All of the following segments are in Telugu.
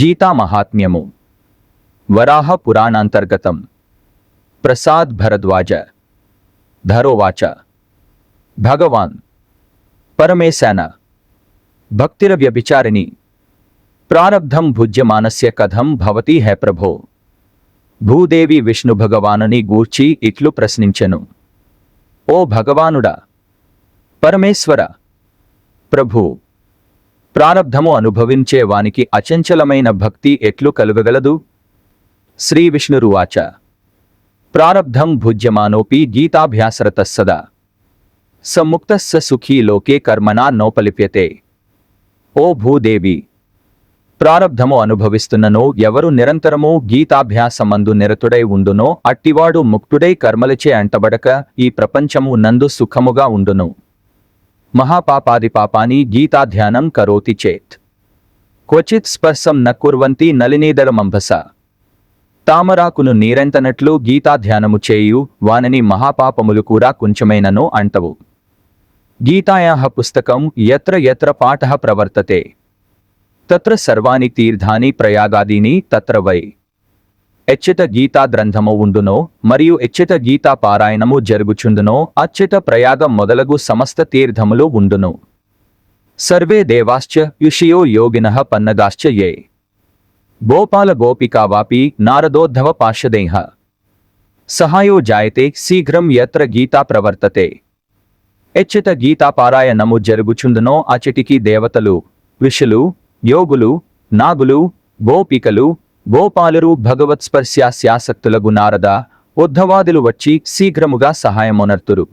గీతా మహాత్మ్యము వరాహ పురాణాంతర్గతం. ప్రసాద్ భరద్వాజ. ధరోవాచ. భగవాన్. పరమేశాన. భక్తిర వ్యభిచారిణి. ప్రారబ్ధం భుజ్యమానస్య కథం భవతి హే ప్రభో. భూదేవి విష్ణు భగవానుని గూర్చి ఇట్లు ప్రశ్నించెను. ఓ భగవానుడా! పరమేశ్వర! ప్రభు! ప్రారబ్ధము అనుభవించే వానికి అచంచలమైన భక్తి ఎట్లు కలుగగలదు? శ్రీ విష్ణురువాచ. ప్రారబ్ధం భుజ్యమానోపి గీతాభ్యాసరత సదా. సముక్త సుఖీ లోకే కర్మణా నోపలిప్యతే. ఓ భూదేవి! ప్రారబ్ధము అనుభవిస్తున్ననో ఎవరు నిరంతరము గీతాభ్యాసమందు నిరతుడై ఉండునో అట్టివాడు ముక్తుడై కర్మలచే అంటబడక ఈ ప్రపంచము నందు సుఖముగా ఉండును. మహాపాపాది పాపాని గీతాధ్యానం కరోతి చేత్. క్వచిత్ స్పర్శం న నలినీదరమంభస తామరాకును నీరెంతనట్లు గీతాధ్యానము చేయు వానని మహాపాపములు కూడా కొంచెమైనను అంటవు. గీతాయాః పుస్తకం ఎత్ర ఎత్ర పాఠ ప్రవర్తతే. తత్ర సర్వాణి తీర్థాని ప్రయాగాదీని తత్ర వై. ఎచ్చట గీతా గ్రంథము ఉండునో మరియు ఎచ్చట గీతా పారాయణము జరుగుచుండునో అచ్చట ప్రయాగం మొదలగు సమస్త తీర్థములు ఉండును. సర్వే దేవాశ్చ యుషియో యోగిన పన్నగాశ్చ యే. గోపాల గోపికా వాపి నారదోద్ధవ పార్షదేహ సహాయో జాయతే శీఘ్రం యత్ర గీతా ప్రవర్తతే. ఎచ్చట గీతా పారాయణము జరుగుచుండునో అచటికి దేవతలు ఋషులు యోగులు నాగులు గోపికలు గోపాలురు భగవత్స్పర్శాస్యాసక్తులగు నారద ఉద్ధవాదులు వచ్చి శీఘ్రముగా సహాయమునర్తురు.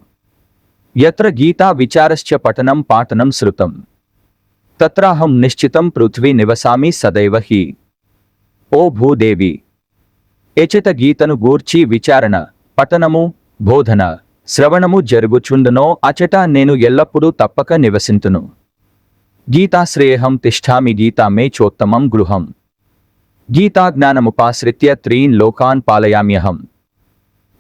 ఎత్ర గీతా విచారశ్చ పఠనం పాఠనం శృతం. తత్రాహం నిశ్చితం పృథ్వీ నివసామి సదైవ హి. ఓ భూదేవి! ఎచిత గీతను గూర్చి విచారణ పఠనము బోధన శ్రవణము జరుగుచుండునో అచట నేను ఎల్లప్పుడూ తప్పక నివసింతును. గీతాశ్రేయహం తిష్టామి గీతా మే చోత్తమం గృహం. గీతాజ్ఞానముపాశ్రిత్య త్రీన్ లోకాన్ పాలయామ్యహం.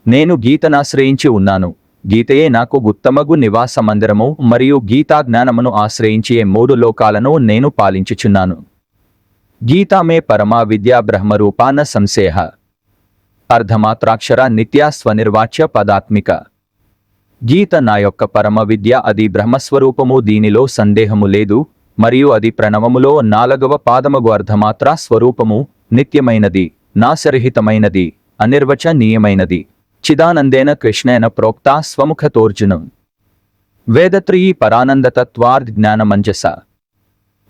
నేను గీతనాశ్రయించి ఉన్నాను. గీతయే నాకు ఉత్తమగు నివాస మందిరము మరియు గీతా జ్ఞానమును మూడు లోకాలను నేను పాలించుచున్నాను. గీతామే పరమా విద్యా బ్రహ్మరూపాన సంశేహ. అర్ధమాత్రాక్షర నిత్యా స్వనిర్వాచ్య పదాత్మిక. గీత నా యొక్క పరమ విద్య అది బ్రహ్మస్వరూపము దీనిలో సందేహము లేదు. మరియు అది ప్రణవములో నాలుగవ పాదమగు అర్ధమాత్రా స్వరూపము నిత్యమైనది నాశరహితమైనది అనిర్వచనీయమైనది. చిదానందేన కృష్ణేన ప్రోక్త స్వముఖతోర్జునం. వేదత్రయీ పరానందతత్వార్థ జ్ఞానమంజస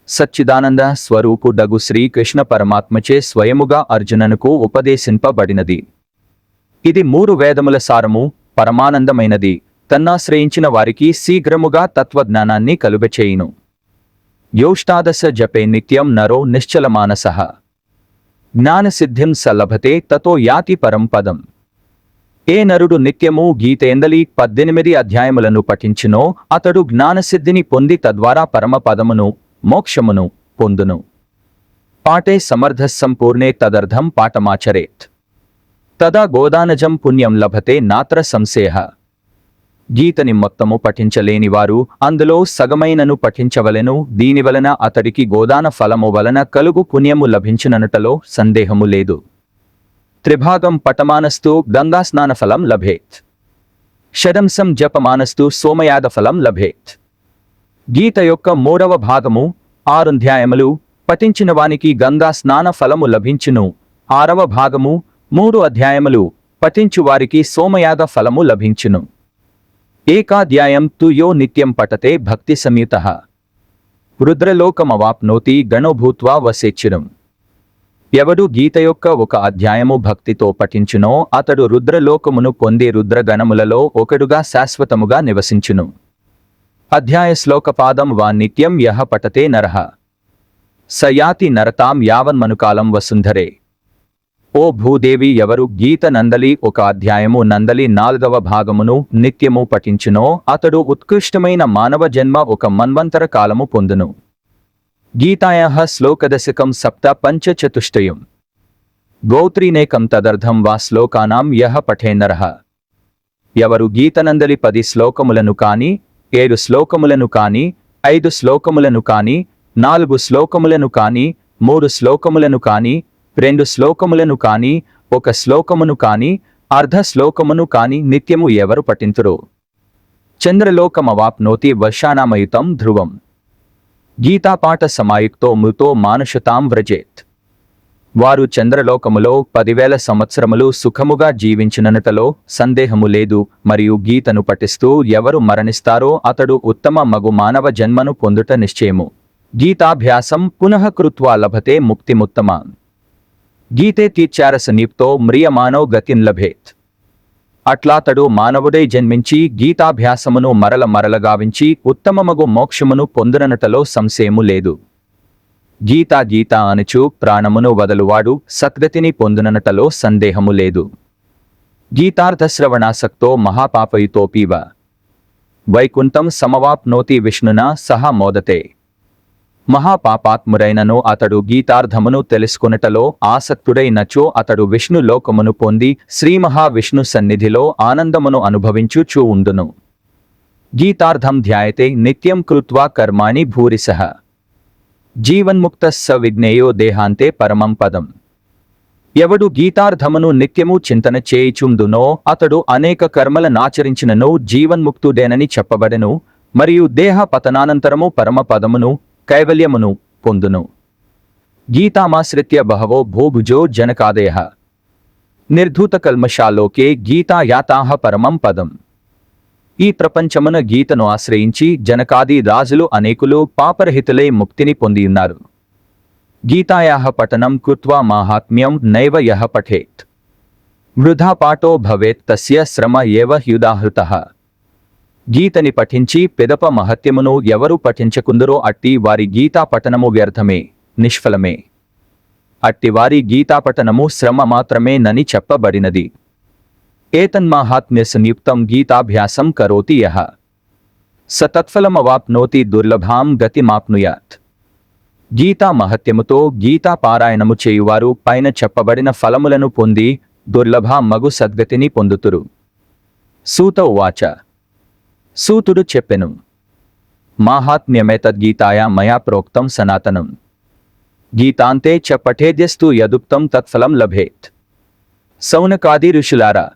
సచ్చిదానంద స్వరూపుడగు శ్రీకృష్ణ పరమాత్మచే స్వయముగా అర్జుననుకు ఉపదేశింపబడినది. ఇది మూడు వేదముల సారము పరమానందమైనది. తన్నాశ్రయించిన వారికి శీఘ్రముగా తత్వజ్ఞానాన్ని కలుగచేయును. యోష్టాదశ జపే నిత్యం నరో నిశ్చలమానస జ్ఞానసిద్ధిం స లభతే తతో యాతి పరం పదం ఏ నరుడు నిత్యము గీతేందలి పద్దెనిమిది అధ్యాయములను పఠించినో అతడు జ్ఞానసిద్ధిని పొంది తద్వారా పరమపదమును మోక్షమును పొందును పాటే సమర్థ సంపూర్ణే తదర్థం పాఠమాచరేత్ తదా గోదానజం పుణ్యం లభతే నాత్ర సంశేహ గీతని మొత్తము పఠించలేని వారు అందులో సగమైనను పఠించవలెను. దీనివలన అతడికి గోదాన ఫలము వలన కలుగు పుణ్యము లభించిననుటలో సందేహము లేదు. త్రిభాగం పటమానస్తు గంగాస్నాన ఫలం లభేత్. షడంసం జపమానస్తు సోమయాద ఫలం లభేత్. గీత యొక్క మూడవ భాగము ఆరుధ్యాయములు పఠించిన వానికి గంగా స్నాన ఫలము లభించును. ఆరవ భాగము మూడు అధ్యాయములు పఠించు వారికి ఫలము లభించును. ఏకాధ్యాయం తు యో నిత్యం పఠతే భక్తి సంయుత. రుద్రలోకమవాప్నోతి గణోభూత్వా వసేచ్చిరం ఎవడు గీత యొక్క ఒక అధ్యాయము భక్తితో పఠించునో అతడు రుద్రలోకమును పొందే రుద్రగణములలో ఒకడుగా శాశ్వతముగా నివసించును. అధ్యాయ శ్లోకపాదం వా నిత్యం యహ పఠతే నరః. సయాతి నరతాం యావన్మనుకాలం వసుంధరే. ఓ భూదేవి ఎవరు? గీత నందలి ఒక అధ్యాయము నందలి నాలుగవ భాగమును నిత్యము పఠించునో. అతడు ఉత్కృష్టమైన మానవ జన్మ ఒక మన్వంతర కాలము పొందును. గీతాయా శ్లోకదశకం సప్త పంచచతుష్టయం. గోత్రీనేకం తదర్థం వా శ్లోకానాం యహ పఠేన్నరః ఎవరు? గీతనందలి పది శ్లోకములను కాని ఏడు శ్లోకములను కాని ఐదు శ్లోకములను కాని నాలుగు శ్లోకములను కాని మూడు శ్లోకములను కాని రెండు శ్లోకములను కాని ఒక శ్లోకమును కాని అర్ధ శ్లోకమును కాని నిత్యము ఎవరు పఠింతురు? చంద్రలోకమవాప్నోతి వర్షానామయుతం ధ్రువం. గీతాపాఠ సమాయుక్తో మృతో మానుషతాం వ్రజేత్. వారు చంద్రలోకములో పదివేల సంవత్సరములు సుఖముగా జీవించిననటలో సందేహము లేదు మరియు గీతను పఠిస్తూ ఎవరు మరణిస్తారో అతడు ఉత్తమ మగు మానవ జన్మను పొందుట నిశ్చయము. గీతాభ్యాసం పునః కృత్వా లభతే ముక్తిముత్తమ. గీతే తీర్చార సమీప్తో మ్రియమానో గతిన్ లభేత్. అట్లాతడు మానవుడై జన్మించి గీతాభ్యాసమును మరల మరలగావించి ఉత్తమమగు మోక్షమును పొందుననటలో సంశయము లేదు. గీతా గీత అనుచు ప్రాణమును వదలువాడు సద్గతిని పొందుననటలో సందేహము లేదు. గీతార్థశ్రవణాసక్తో మహాపాపయుతోపీవ. వైకుంఠం సమవాప్నోతి విష్ణునా సహ మోదతే. మహాపాపాత్మురైనను అతడు గీతార్థమును తెలుసుకొనుటలో ఆసక్తుడైనచో అతడు విష్ణు లోకమును పొంది శ్రీ మహావిష్ణు సన్నిధిలో ఆనందమును అనుభవించుచూ ఉండును. గీతార్థం ధ్యాయతే నిత్యం కృత్వా కర్మాణి భూరిసః జీవన్ముక్త స విజ్ఞేయో దేహాంతే పరమం పదం. ఎవడు గీతార్థమును నిత్యము చింతన చేయుచుందునో అతడు అనేక కర్మలనాచరించినను జీవన్ముక్తుడేనని చెప్పబడెను మరియు దేహ పతనానంతరము పరమ పదమును కైవల్యమును పొందును. గీతామాశ్రిత్య బహవో భోభుజో జనకాదయ నిర్ధూత కల్మషాలోకే గీతాయాతాహ పరమం పదం. ఈ ప్రపంచమున గీతను ఆశ్రయించి జనకాది రాజులు అనేకులు పాపరహితులై ముక్తిని పొందియున్నారు. గీతాయాహ పఠనం కృత్వా మాహాత్మ్యం నైవ యహ పఠేత్. వృధా పాఠో భవేత్ తస్య శ్రమ ఏవ హ్యుదాహృత. గీతని పఠించి పెదప మహత్యమును ఎవరు పఠించకుందరో అట్టి వారి గీతా పఠనము వ్యర్థమే నిష్ఫలమే. అట్టి వారి గీతా పఠనము శ్రమ మాత్రమే నని చెప్పబడినది. ఏతన్మాహాత్మ్య సంయుక్తం గీతాభ్యాసం కరోతి యహ సతత్ఫలమవాప్నోతి దుర్లభాం గతిమాప్నుయాత్. గీతా మహత్యముతో గీతా పారాయణము చేయువారు పైన చెప్పబడిన ఫలములను పొంది దుర్లభ మగు సద్గతిని పొందుతురు. సూత ఉవాచ. సూతుడు చెప్పెను. మాహాత్మ్యమేతద్గీతాయా మయా ప్రోక్తం సనాతనం. గీతాంతే చ పఠేద్యస్తు యదుక్తం తత్ఫలం లభేత్. సౌనకాది ఋషులారా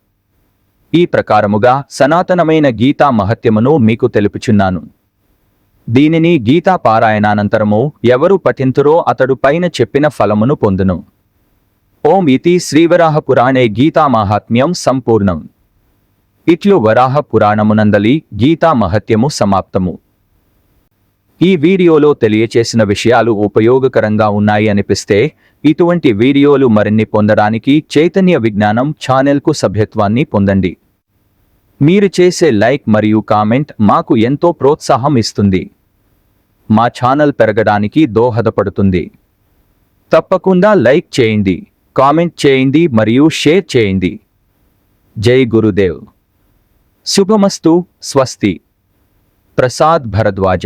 ఈ ప్రకారముగా సనాతనమైన గీతా మహత్యమును మీకు తెలుపుచున్నాను. దీనిని గీతా పారాయణానంతరము ఎవరు పఠింతురో అతడు పైన చెప్పిన ఫలమును పొందును. ఓం ఇతి శ్రీవరాహ పురాణే గీతామాహాత్మ్యం సంపూర్ణం. ఇట్లు వరాహ పురాణమునందలి గీతా మహత్యము సమాప్తము. ఈ వీడియోలో తెలియచేసిన విషయాలు ఉపయోగకరంగా ఉన్నాయి అనిపిస్తే ఇటువంటి వీడియోలు మరిన్ని పొందడానికి చైతన్య విజ్ఞానం ఛానెల్కు సభ్యత్వాన్ని పొందండి. మీరు చేసే లైక్ మరియు కామెంట్ మాకు ఎంతో ప్రోత్సాహం ఇస్తుంది. మా ఛానల్ పెరగడానికి దోహదపడుతుంది. తప్పకుండా లైక్ చేయండి కామెంట్ చేయండి మరియు షేర్ చేయండి. జై గురుదేవ్. శుభమస్తు స్వస్తి ప్రసాద్ భరద్వాజ